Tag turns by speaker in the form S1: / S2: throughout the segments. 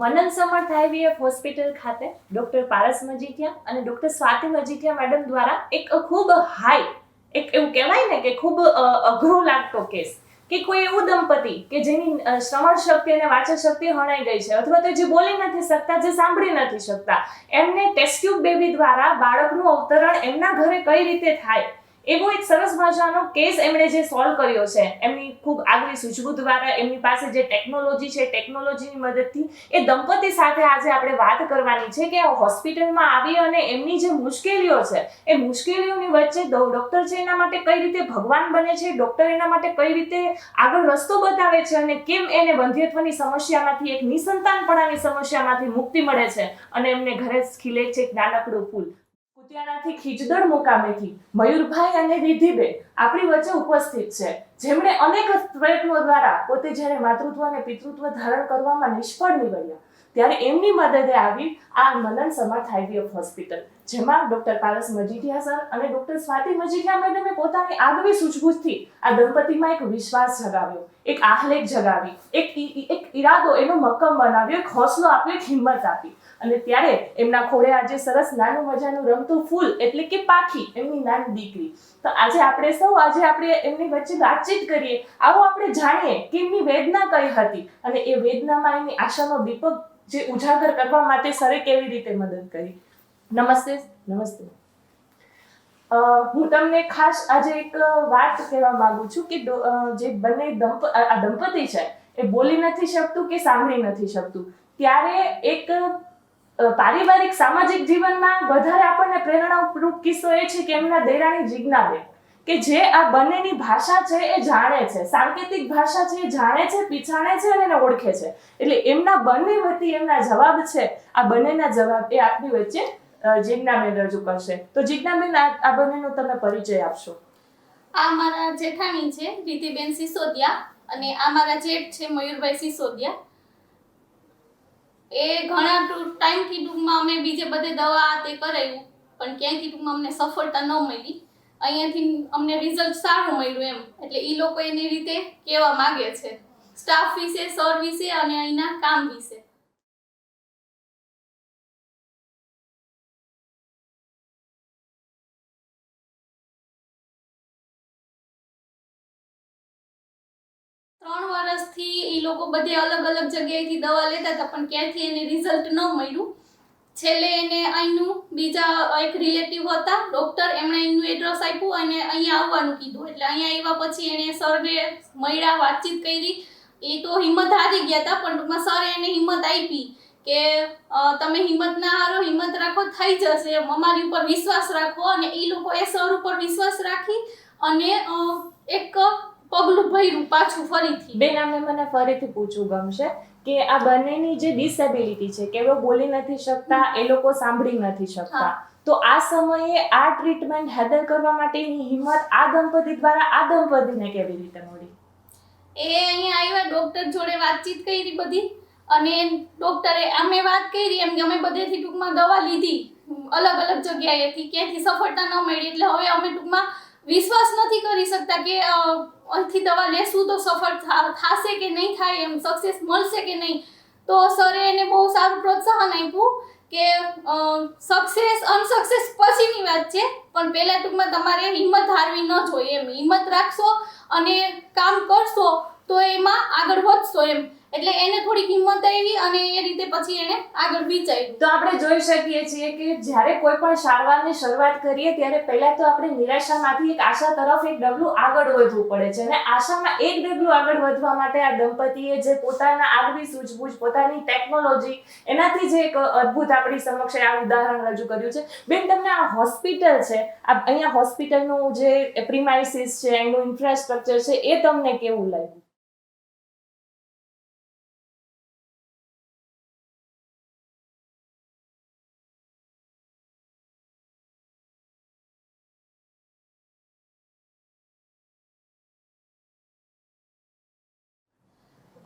S1: મનન Samarth IVF hospital ખાતે. Doctor Paras Majithia અને doctor Swati Majithia madam દ્વારા એક ખૂબ હાઈ એક એવું કહેવાય ને કે ખૂબ અઘરો લાગતો કેસ કે કોઈ એવું દંપતી કે જેની શ્રવણ શક્તિ અને વાંચન શક્તિ હણાઈ ગઈ છે અથવા તો જે બોલી નથી શકતા, જે સાંભળી નથી શકતા. એમને ટેસ્ક્યુબ બેબી દ્વારા બાળકનું અવતરણ એમના ઘરે કઈ રીતે થાય? એવો એક સરસ મજાનો કેસ એમણે જે સોલ્વ કર્યો છે, એમની ખૂબ આગવી સૂઝબૂછ દ્વારા, એમની પાસે જે ટેકનોલોજી છે ટેકનોલોજીની મદદથી, એ દંપતી સાથે આજે આપણે વાત કરવાની છે કે હોસ્પિટલમાં આવી અને એમની જે મુશ્કેલીઓ છે, એ મુશ્કેલીઓની વચ્ચે ડૉક્ટર છે એના માટે કઈ રીતે ભગવાન બને છે ડૉક્ટર એના માટે કઈ રીતે આગળ રસ્તો બતાવે છે અને કેમ એને બંધ્યત્વની સમસ્યામાંથી, એક નિસંતાનપણાની સમસ્યામાંથી મુક્તિ મળે છે અને એમને ઘરે ખીલે છે એક નાનકડું ફૂલ. કુતિયાણાથી ખીજદડ મુકામેથી મયુરભાઈ અને રિધિબેન આપણી વચ્ચે ઉપસ્થિત છે. જેમણે અનેક પ્રયત્નો દ્વારા પોતે જ્યારે માતૃત્વ અને પિતૃત્વ ધારણ કરવામાં નિષ્ફળ નીવડ્યા, ત્યારે એમની મદદે આવી આ મનન સમર્થ આઈવીએફ હોસ્પિટલ, જેમાં ડોક્ટર પારસ મજીઠિયા સર અને ડોક્ટર સ્વાતિ મજીઠિયા મેડમે પોતાની આગવી સૂઝબૂછથી આ દંપતીમાં એક વિશ્વાસ જગાવ્યો, એક આહલેખ જગાવી, એક એક ઈરાદો એનો મક્કમ બનાવ્યો, એક હોસલો આપ્યો, એક હિંમત આપી. અને ત્યારે એમના ખોળે આજે સરસ નાનું મજાનું રમતું ફૂલ એટલે કે પાખી, એમની નાની દીકરી. તો આજે આપણે સૌ આજે આપણે એમની વચ્ચે વાતચીત કરીએ. આવો આપણે જાણીએ કે એમની વેદના કઈ હતી અને એ વેદનામાં એમની આશાનો દીપક જે ઉજાગર કરવા માટે સરે કેવી રીતે મદદ કરી. નમસ્તે નમસ્તે. હું તમને ખાસ આજે એક વાત કહેવા માંગુ છું કે જે બંને દંપ આ દંપતી છે, એ બોલી નથી શકતું કે સાંભળી નથી શકતું. ત્યારે એક પારિવારિક સામાજિક જીવનમાં વધારે આપણને પ્રેરણારૂપ કિસ્સો એ છે કે એમના દેરાણી જીજ્ઞાબેન, કે જે આ બંનેની ભાષા છે એ જાણે છે, સાંકેતિક ભાષા છે એ જાણે છે, પીછાણે છે અને એને ઓળખે છે. એટલે એમના બંને વતી એમના જવાબ છે, આ બંનેના જવાબ એ આપની વચ્ચે જીજ્ઞાબેન રજૂ કરશે. તો જીજ્ઞાબેન, આ બંનેનો તમે પરિચય આપશો.
S2: આ મારા જેઠાણી છે રીતિબેન સિસોદિયા અને આ મારા જેઠ છે, મયુરભાઈ સિસોદિયા. એ ઘણા ટાઈમથી ટૂંકમાં અમે બીજે બધે દવા તે કરાવ્યું પણ ક્યાંયથી ટૂંકમાં અમને સફળતા ન મળી. અહીંયાથી અમને રિઝલ્ટ સારું મળ્યું એમ. એટલે એ લોકો એની રીતે કહેવા માગે છે. સ્ટાફ વિશે સર વિશે અને અહીંના કામ વિશે. લોકો બધે અલગ અલગ જગ્યાએથી દવા લેતા હતા, પણ ક્યાંથી એને રિઝલ્ટ ન મળ્યું. છેલ્લે એને અહીંનું બીજા એક રિલેટિવ હતા ડૉક્ટર એમણે અહીંનું એડ્રેસ આપ્યું અને અહીંયા આવવાનું કીધું. એટલે અહીંયા આવ્યા પછી એણે સરને મળ્યા, વાતચીત કરી. એ તો હિંમત હારી ગયા હતા, પણ ટૂંકમાં સરે એને હિંમત આપી કે તમે હિંમત ના હારો, હિંમત રાખો, થઈ જશે. અમારી ઉપર વિશ્વાસ રાખો અને એ લોકો એ સર ઉપર વિશ્વાસ રાખી અને એક પગલું ભર્યું પાછું ફરીથી.
S1: બેન આમે મને ફરીથી પૂછવું ગમશે કે આ બંનેની જે ડિસેબિલિટી છે કે બોલી નથી શકતા એ લોકો સાંભળી નથી શકતા. તો આ સમયે આ ટ્રીટમેન્ટ હેન્ડલ કરવા માટેની હિંમત આ દંપતી દ્વારા આ દંપતીને કેવી રીતે મળી?
S2: એ અહીંયા આવ્યા ડોક્ટર જોડે વાતચીત કરી બધી. અને ડોક્ટરે અમે વાત કરી એમ કે અમે બધેથી ટૂંકમાં દવા લીધી. અલગ અલગ જગ્યાએથી ક્યાંથી સફળતા ન મળી. એટલે હવે અમે ટૂંકમાં વિશ્વાસ નથી કરી શકતા કે અહીંથી દવા લેશું તો સફળ થશે કે નહીં થાય, એમ સક્સેસ મળશે કે નહીં? તો સરે એને બહુ સારું પ્રોત્સાહન આપ્યું કે સક્સેસ અનસક્સેસ પછીની વાત છે, પણ પહેલા ટૂંકમાં તમારે હિંમત હારવી ન જોઈએ એમ. હિંમત રાખશો અને કામ કરશો તો એમાં આગળ વધશો એમ. એટલે એને થોડી કિંમત આવી અને એ રીતે પછી એને આગળ વિચાર્યું.
S1: તો આપણે જોઈ શકીએ છીએ કે જ્યારે કોઈ પણ સારવારની શરૂઆત કરીએ ત્યારે પહેલા તો આપણે નિરાશામાંથી એક આશા તરફ એક ડગલું આગળ વધવું પડે છે અને આશામાં એક ડગલું આગળ વધવા માટે આ દંપતીએ જે પોતાના આગવી સૂઝબૂઝ, પોતાની ટેકનોલોજી એનાથી જે એક અદ્ભુત આપણી સમક્ષ આ ઉદાહરણ રજૂ કર્યું છે. બેન, તમને આ હોસ્પિટલ છે, આ અહીંયા હોસ્પિટલનું જે પ્રિમાઇસિસ છે, એનું ઇન્ફ્રાસ્ટ્રક્ચર છે, એ તમને કેવું લાગ્યું?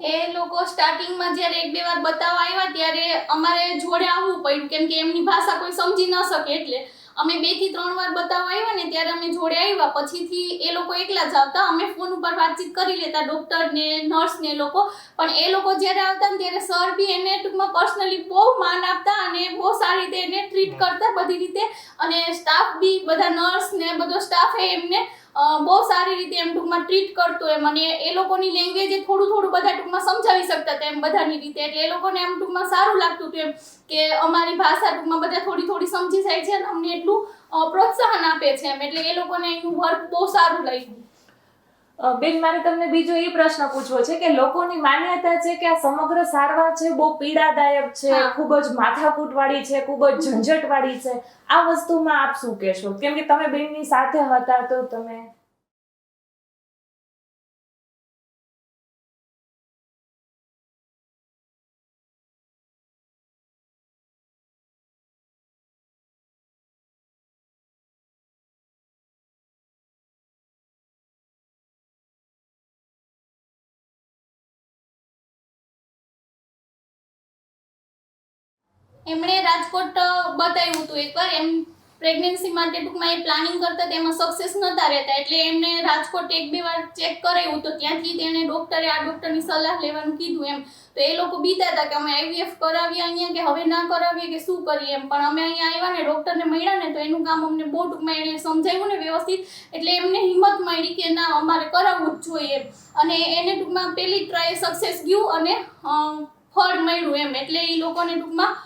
S2: એ લોકો સ્ટાર્ટિંગમાં જ્યારે એક બે વાર બતાવવા આવ્યા ત્યારે અમારે જોડે આવવું પડ્યું કેમ કે એમની ભાષા કોઈ સમજી ન શકે એટલે. અમે બેથી ત્રણ વાર બતાવવા આવ્યા ને ત્યારે અમે જોડે આવ્યા. પછીથી એ લોકો એકલા જ આવતા. અમે ફોન ઉપર વાતચીત કરી લેતા ડોક્ટર ને નર્સ ને એ લોકો. પણ એ લોકો જ્યારે આવતા ને ત્યારે સર બી એને ટૂંકમાં પર્સનલી બહુ માન આપતા અને બહુ સારી રીતે એને ટ્રીટ કરતા બધી રીતે. અને સ્ટાફ બી બધા નર્સ ને બધો સ્ટાફ એમને બહુ સારી રીતે એમ ટૂંકમાં ટ્રીટ કરતો એમ અને એ લોકોની લેંગ્વેજ થોડું થોડું બધા ટૂંકમાં સમજાવી શકતા હતા એમ બધાની રીતે. એટલે એ લોકોને એમ ટૂંકમાં સારું લાગતું હતું એમ કે અમારી ભાષા ટૂંકમાં બધા થોડી થોડી સમજી જાય છે અને અમને એટલું પ્રોત્સાહન આપે છે એમ. એટલે એ લોકોને એનું વર્ક બહુ સારું લાગ્યું.
S1: બેન મારે તમને બીજો એ પ્રશ્ન પૂછવો છે કે લોકોની માન્યતા છે કે આ સમગ્ર સારવાર છે બહુ પીડાદાયક છે ખૂબ જ માથાકૂટ વાળી છે ખૂબ જ ઝંઝટ વાળી છે. આ વસ્તુમાં આપ શું કહેશો? કેમ કે તમે બેનની સાથે હતા તો તમે
S2: એમણે રાજકોટ બતાવ્યું હતું એકવાર એમ પ્રેગ્નન્સી માટે ટૂંકમાં એ પ્લાનિંગ કરતા તેમાં સક્સેસ નહોતા રહેતા. એટલે એમને રાજકોટ એક બે વાર ચેક કરાવ્યું તો ત્યાંથી તેણે ડૉક્ટરે આ ડૉક્ટરની સલાહ લેવાનું કીધું એમ. તો એ લોકો બીતા હતા કે અમે આઈવીએફ કરાવીએ અહીંયા કે હવે ના કરાવીએ કે શું કરીએ એમ. પણ અમે અહીંયા આવ્યા ને ડૉક્ટરને મળ્યા ને, તો એનું કામ અમને બહુ ટૂંકમાં એણે સમજાવ્યું ને વ્યવસ્થિત. એટલે એમને હિંમત મળી કે ના, અમારે કરાવવું જ જોઈએ. અને એને ટૂંકમાં પેલી ટ્રાય સક્સેસ ગયું અને ફળ મળ્યું એમ. એટલે એ લોકોને ટૂંકમાં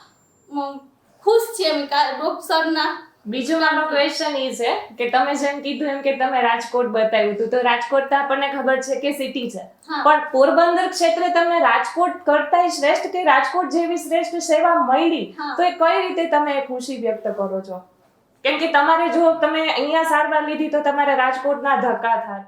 S2: ખુશ છે એમ ડોક્ટરના
S1: બીજો મારો ક્વેશ્ચન એ છે કે તમે જેમ કીધું એમ કે તમે રાજકોટ બતાવ્યું હતું તો રાજકોટ તો આપણને ખબર છે કે સિટી છે. પણ પોરબંદર ક્ષેત્રે તમને રાજકોટ કરતા શ્રેષ્ઠ કે રાજકોટ જેવી શ્રેષ્ઠ સેવા મળી? તો એ કઈ રીતે તમે ખુશી વ્યક્ત કરો છો? કેમ કે તમારે જો તમે અહીંયા સારવાર લીધી તો તમારે રાજકોટના ધક્કા થાય.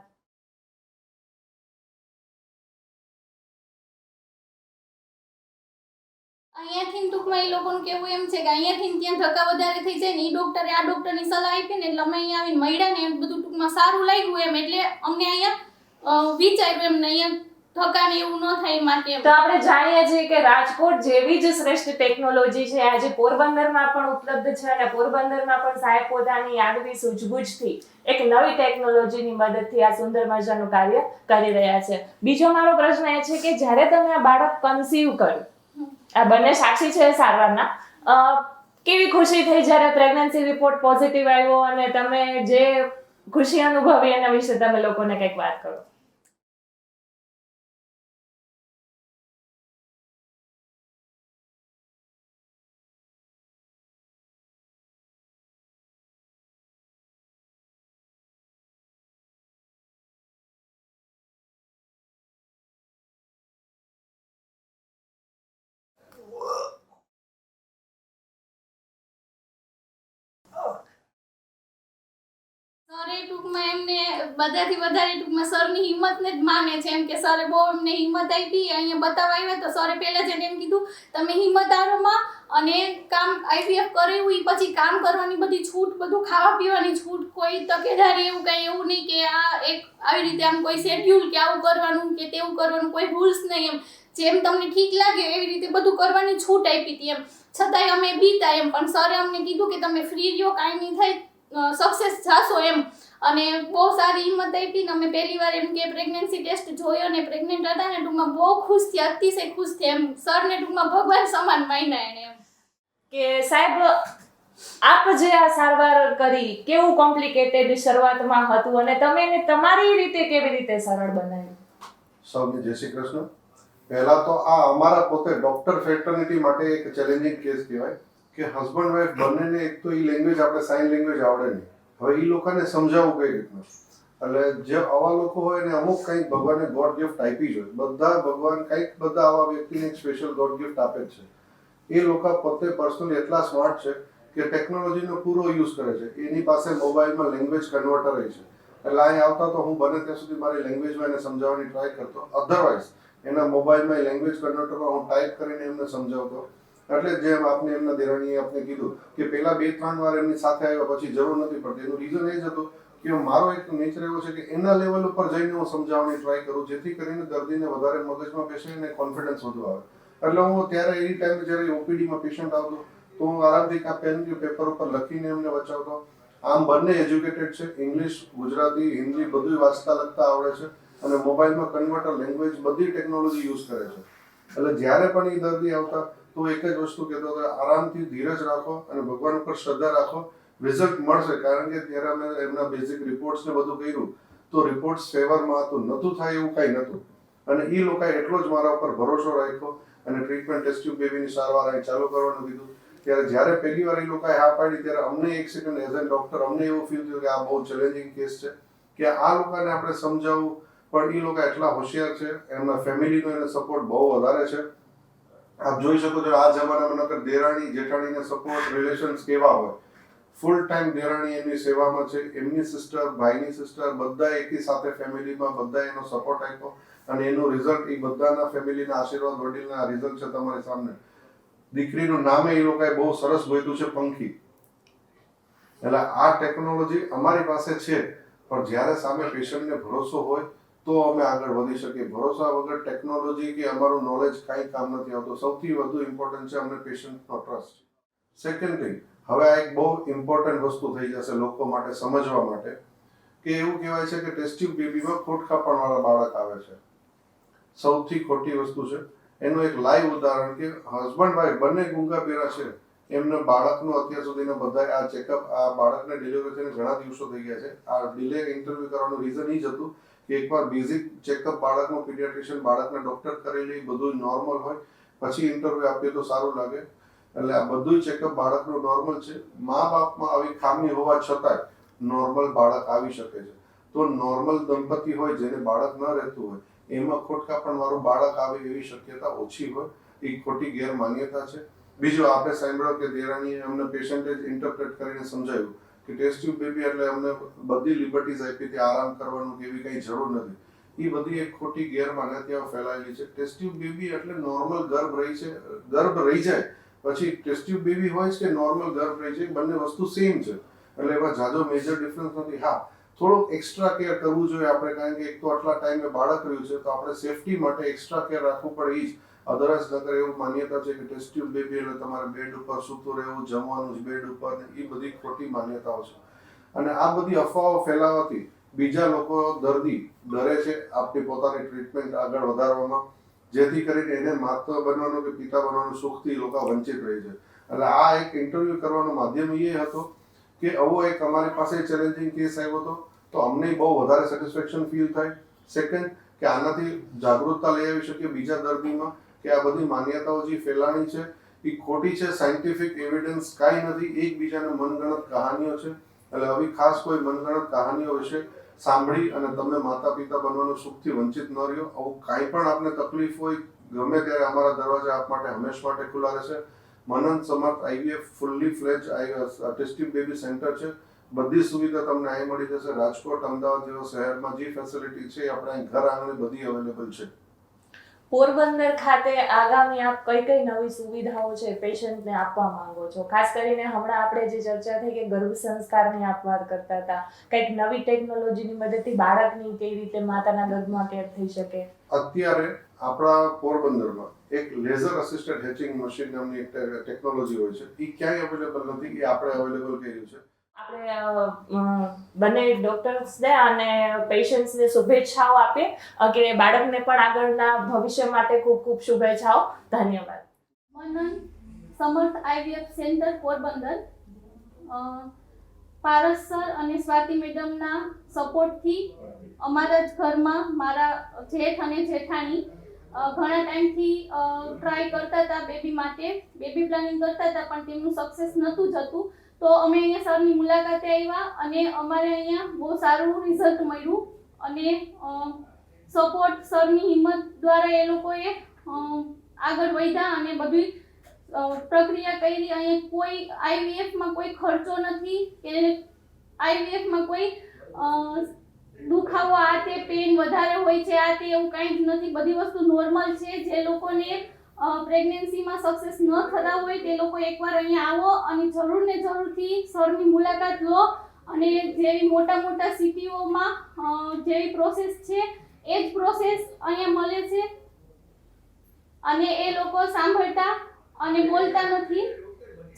S2: ટૂંકમાં એ લોકોનું કેવું એમ છે કે અહીંયાથી ત્યાં ધક્કા વધારે થઈ જાય ને એ ડોક્ટરે આ ડોક્ટરની સલાહ આપી ને એટલે અમે અહીંયા આવીને મળ્યા ને એમ બધું ટૂંકમાં સારું લાગ્યું એમ. એટલે અમને અહીંયા વિચાર્યું એમ ને અહીંયા ધક્કા એવું ન થાય માટે
S1: તો આપણે જાણીએ છીએ કે રાજકોટ જેવી જ શ્રેષ્ઠ ટેકનોલોજી છે. આજે પોરબંદરમાં પણ ઉપલબ્ધ છે અને પોરબંદરમાં પણ સાહેબ પોતાની આગવી સૂઝબૂછથી એક નવી ટેકનોલોજીની મદદથી આ સુંદર મજાનું કાર્ય કરી રહ્યા છે. બીજો મારો પ્રશ્ન એ છે કે જ્યારે તમે આ બાળક કન્સીવ કર્યું આ બંને સાક્ષી છે સારવારના. કેવી ખુશી થઈ જ્યારે પ્રેગ્નન્સી રિપોર્ટ પોઝિટિવ આવ્યો અને તમે જે ખુશી અનુભવી એના વિશે તમે લોકોને કંઈક વાત કરો?
S2: ટૂંકમાં એમને બધાથી વધારે ટૂંકમાં સરની હિંમતને જ માને છે. એમ કે સરે બહુ એમને હિંમત આપી, અહીંયા બતાવવા આવ્યા તો સરે પહેલા જ એમ કીધું, તમે હિંમત આરોમાં અને કામ આઈવીએફ કરેવું એ પછી કામ કરવાની બધી છૂટ, બધું ખાવા પીવાની છૂટ, કોઈ તકેદારી એવું કંઈ એવું નહીં કે આ એક આવી રીતે આમ કોઈ શેડ્યુલ કે આવું કરવાનું કે તેવું કરવાનું, કોઈ રૂલ્સ નહીં એમ. જેમ તમને ઠીક લાગે એવી રીતે બધું કરવાની છૂટ આપી હતી એમ. છતાંય અમે બીતા એમ, પણ સરે અમને કીધું કે તમે ફ્રી રહ્યો, કાંઈ નહીં થાય સક્સેસ થશો એમ. અને બહુ સારી હિંમત આપી ને અમે પહેલી વાર એમ કે પ્રેગ્નન્સી ટેસ્ટ જોયો ને પ્રેગ્નન્ટ હતા ને ટૂંકમાં બહુ ખુશ થયા અતિશય ખુશ થયા. એમ સરને ટૂંકમાં ભગવાન સમાન માન્યા એને એમ.
S1: કે સાહેબ આપ જે આ સારવાર કરી કેવું કોમ્પ્લિકેટેડ શરૂઆતમાં હતું અને તમે એને તમારી રીતે કેવી રીતે સરળ બનાવી?
S3: સૌને જય શ્રી કૃષ્ણ. પહેલા તો આ અમારા પોતે ડોક્ટર ફેટર્નિટી માટે એક ચેલેન્જિંગ કેસ કહેવાય કે હસબન્ડ વાઈફ બંનેને એક તો એ લેંગ્વેજ આપણે સાઇન લેંગ્વેજ આવડે નહીં. હવે એ લોકોને સમજાવવું કઈ રીતનું એટલે જે આવા લોકો હોય ને, અમુક કંઈક ભગવાને ગોડ ગિફ્ટ આપી જ હોય. બધા ભગવાન કંઈક બધા આવા વ્યક્તિને સ્પેશિયલ ગોડ ગિફ્ટ આપે છે. એ લોકો પોતે પર્સનલી એટલા સ્માર્ટ છે કે ટેકનોલોજીનો પૂરો યુઝ કરે છે. એની પાસે મોબાઈલમાં લેંગ્વેજ કન્વર્ટર છે. એટલે અહીં આવતા તો હું બને ત્યાં સુધી મારી લેંગ્વેજમાં એને સમજાવવાની ટ્રાય કરતો. અધરવાઇઝ એના મોબાઈલમાં લેંગ્વેજ કન્વર્ટરમાં હું ટાઈપ કરીને એમને સમજાવતો. એટલે જેમ આપને એમના દેરાણીએ આપને કીધું કે પેલા બે, ત્રણ વાર એમની સાથે આવ્યા પછી જરૂર નથી પડતી એનું રીઝન એ જ હતું કે મારો એક નેચર એવો છે કે એના લેવલ ઉપર જઈને હું સમજાવવાની ટ્રાય કરું, જેથી કરીને દર્દીને વધારે મગજમાં બેસે અને કોન્ફિડન્સ વધુ આવે. એટલે હું ત્યારે એ ટાઈમે જ્યારે ઓપીડીમાં પેશન્ટ આવતો, તો હું આરામથી આ પેન કે પેપર ઉપર લખીને એમને બચાવતો આમ બંને એજ્યુકેટેડ છે ઇંગ્લિશ ગુજરાતી, હિન્દી બધું વાંચતા, લખતા આવડે છે અને મોબાઈલમાં કન્વર્ટર લેંગ્વેજ બધી ટેકનોલોજી યુઝ કરે છે. એટલે જ્યારે પણ એ દર્દી આવતા તો એક જ વસ્તુ કહેતો હતો, આરામથી ધીરજ રાખો અને ભગવાન ઉપર શ્રદ્ધા રાખો. રિઝલ્ટ મળશે, કારણ કે ત્યારે અમે એમના બેઝિક રિપોર્ટ્સ ને બધું કર્યું. તો રિપોર્ટ્સ ફેવરમાં હતું, નહોતું થાય એવું કાંઈ નહોતું. અને એ લોકોએ એટલો જ મારા ઉપર ભરોસો રાખ્યો અને ટ્રીટમેન્ટ ટેસ્ટ્યુબ બેબીની સારવાર અહીં ચાલુ કરવાનું કીધું. ત્યારે જ્યારે પહેલી વાર એ લોકોએ હા પાડી, ત્યારે અમને એક સેકન્ડ એઝ એન ડોક્ટર અમને એવું ફીલ થયું કે આ બહુ ચેલેન્જિંગ કેસ છે. કે આ લોકોને આપણે સમજાવવું, પણ એ લોકો એટલા હોશિયાર છે, એમના ફેમિલીનો એને સપોર્ટ બહુ વધારે છે. આપ જોઈ શકો છો, આ જમાનામાં નકર દેરાણી, જેઠાણીને સપોર્ટ રિલેશન્સ કેવા હોય. ફૂલ ટાઈમ દેરાણી એમની સેવામાં છે. એમની સિસ્ટર ભાઈની સિસ્ટર બધા એકી સાથે ફેમિલીમાં બધા એનો સપોર્ટ આપ્યો અને એનું રિઝલ્ટ એ બધાના ફેમિલીના આશીર્વાદ વડીલના રિઝલ્ટ છે તમારી સામે દીકરીનું નામે એ લોકોએ બહુ સરસ ગોઈતું છે, પંખી. એટલે આ ટેકનોલોજી અમારી પાસે છે, પણ જ્યારે સામે પેશન્ટને ભરોસો હોય તો અમે આગળ વધી શકીએ. ભરોસા વગર ટેકનોલોજી કે અમારું નોલેજ કાંઈ કામ નથી આવતું. સૌથી વધુ ઇમ્પોર્ટન્ટ છે અમને પેશન્ટનો ટ્રસ્ટ સેકન્ડ થિંગ હવે આ એક બહુ ઇમ્પોર્ટન્ટ વસ્તુ થઈ જશે લોકો માટે, સમજવા માટે, કે એવું કહેવાય છે કે ટેસ્ટિવ બેબીમાં ખોટ ખાપણવાળા બાળક આવે છે. સૌથી ખોટી વસ્તુ છે. એનું એક લાઈવ ઉદાહરણ કે હસબન્ડ વાઈફ બંને ગુંગા બેરા છે. એમને બાળકનું અત્યાર સુધીના બધા આ ચેકઅપ આ બાળકને ડિલિવરી થઈને ઘણા દિવસો થઈ ગયા છે. આ ડિલે ઇન્ટરવ્યુ કરવાનું રીઝન એ જ હતું કે એકવાર બેઝિક ચેકઅપ બાળકનું પીડિયાટ્રિશિયન બાળકને ડોક્ટર કરેલી બધું નોર્મલ હોય. પછી ઇન્ટરવ્યુ આપીએ તો સારું લાગે. એટલે આ બધું ચેકઅપ બાળકનું નોર્મલ છે. મા બાપમાં આવી ખામી હોવા છતાંય નોર્મલ બાળક આવી શકે છે. તો નોર્મલ દંપતી હોય, જેને બાળક ન રહેતું હોય, એમાં ખોટકા પણ મારું બાળક આવે એવી શક્યતા ઓછી હોય. એ ખોટી ગેરમાન્યતા છે. બીજું આપણે સાંભળ્યો કે દેરાણીએ અમને પેશન્ટે જ ઇન્ટરપ્રેટ કરીને સમજાવ્યું. કે ટેસ્ટ ટ્યુબ બેબી એટલે અમને બધી લિબર્ટીઝ આપી હતી, આરામ કરવાનું કે એવી કંઈ જરૂર નથી. એ બધી એક ખોટી ગેરમાન્યતાઓ ફેલાયેલી છે. ટેસ્ટ ટ્યુબ બેબી એટલે નોર્મલ ગર્ભ રહી છે, ગર્ભ રહી જાય, પછી ટેસ્ટ ટ્યુબ બેબી હોય છે કે નોર્મલ ગર્ભ રહી છે બંને વસ્તુ સેમ છે. એટલે એમાં જાજો મેજર ડિફરન્સ નથી. હા, થોડુંક એક્સ્ટ્રા કેર કરવું જોઈએ આપણે, કારણ કે એક તો આટલા ટાઈમે બાળક રહ્યું છે, તો આપણે સેફટી માટે એક્સ્ટ્રા કેર રાખવું પડે એ જ. અધરસ નગર એવું માન્યતા છે કે ટેસ્ટ ટ્યુબ બેબી એટલે તમારે બેડ ઉપર સૂતું રહેવું, જમવાનું જ બેડ ઉપર એ બધી ખોટી માન્યતાઓ છે. અને આ બધી અફવાઓ ફેલાવાથી બીજા લોકો દર્દી ડરે છે આપણી પોતાની ટ્રીટમેન્ટ આગળ વધારવામાં, જેથી કરીને એને માતા બનવાનું કે પિતા બનવાનું સુખથી લોકો વંચિત રહે છે. એટલે આ એક ઇન્ટરવ્યુ કરવાનો માધ્યમ એ હતો કે આવો એક અમારી પાસે ચેલેન્જિંગ કેસ આવ્યો હતો, તો અમને બહુ વધારે સેટિસ્ફેક્શન ફીલ થાય. સેકન્ડ કે આનાથી જાગૃતતા લઈ આવી શકીએ બીજા દર્દીમાં કે આ બધી માન્યતાઓ જે ફેલાણી છે, એ ખોટી છે સાયન્ટિફિક એવિડન્સ કાંઈ નથી, એકબીજાને મનગણત કહાનીઓ છે. એટલે આવી ખાસ કોઈ મનગણત કહાનીઓ વિશે સાંભળી અને તમે માતા પિતા બનવાનું સુખથી વંચિત ન રહ્યો. આવું કાંઈ પણ આપને તકલીફ હોય, ગમે ત્યારે અમારા દરવાજા આપ માટે હંમેશ માટે ખુલ્લા રહેશે. Manan Samarth IVF fully fledged testing baby centre છે. બધી સુવિધા તમને અહીં મળી જશે. રાજકોટ, અમદાવાદ જેવા શહેરમાં જે ફેસિલિટી છે આપણે ઘર આંગણે બધી અવેલેબલ છે.
S1: પોરબંદર ખાતે આગામી આપ કઈ કઈ નવી સુવિધાઓ છે પેશન્ટને આપવા માંગો છો? ખાસ કરીને હમણાં આપણે જે ચર્ચા થઈ કે ગર્ભ સંસ્કારની આપ વાત કરતા હતા, કંઈક નવી ટેકનોલોજીની મદદથી બાળકની કેવી રીતે માતાના ગર્ભમાં કેર થઈ શકે?
S3: અત્યારે આપણા પોરબંદરમાં એક લેઝર અસિસ્ટેડ હેચિંગ મશીન નામની એક ટેકનોલોજી હોય છે. એ ક્યાંય અવેલેબલ નથી એ આપણે અવેલેબલ કર્યું છે.
S1: આપણે બંને ડૉક્ટર્સને અને પેશન્ટ્સને શુભેચ્છાઓ આપીએ. કે બાળકને પણ આગળના ભવિષ્ય માટે ખૂબ ખૂબ શુભેચ્છાઓ. ધન્યવાદ.
S2: Manan Samarth IVF centre Porbandar. Paras sir અને સ્વાતિ મેડમના સપોર્ટથી અમારા જ ઘરમાં મારા જેઠ અને જેઠાણી ઘણા ટાઈમથી ટ્રાય કરતા હતા બેબી માટે. બેબી પ્લાનિંગ કરતા હતા પણ તેમનું સક્સેસ નહોતું જતું. તો અમે અહીંયા સરની મુલાકાતે આવ્યા અને અમારે અહીંયા બહુ સારું રિઝલ્ટ મળ્યું અને સપોર્ટ સરની હિંમત દ્વારા એ લોકોએ આગળ વધ્યા અને બધી પ્રક્રિયા કરી. અહીંયા કોઈ આઈવીએફમાં કોઈ ખર્ચો નથી કે આઈવીએફમાં કોઈ દુખાવો આ તે પેન વધારે હોય છે, આ તે એવું કાંઈ જ નથી. બધી વસ્તુ નોર્મલ છે. જે લોકોને પ્રેગ્નન્સીમાં સક્સેસ ન થતા હોય તે લોકો એકવાર અહીંયા આવો અને જરૂર ને જરૂરથી સરની મુલાકાત લો અને જેવી મોટા મોટા સિટીઓમાં જેવી પ્રોસેસ છે, એ જ પ્રોસેસ અહીંયા મળે છે. અને એ લોકો સાંભળતા અને બોલતા નથી.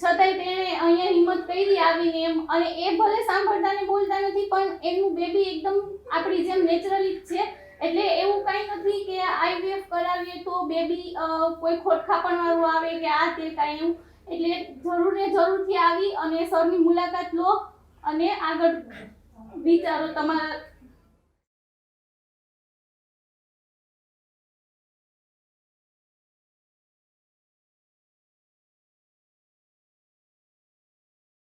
S2: છતાંય તેણે અહીંયા હિંમત કરી આવીને એમ, અને એ ભલે સાંભળતા ને બોલતા નથી, પણ એનું બેબી એકદમ આપણી જેમ નેચરલી જ છે. એટલે એવું કાંઈ નથી કે આઈવીએફ કરાવીએ તો બેબી કોઈ ખોટખાપણ વાળું આવે કે આ તે કાંઈ એવું. એટલે જરૂર ને જરૂરથી આવી અને સરની મુલાકાત લો અને આગળ વિચારો તમારા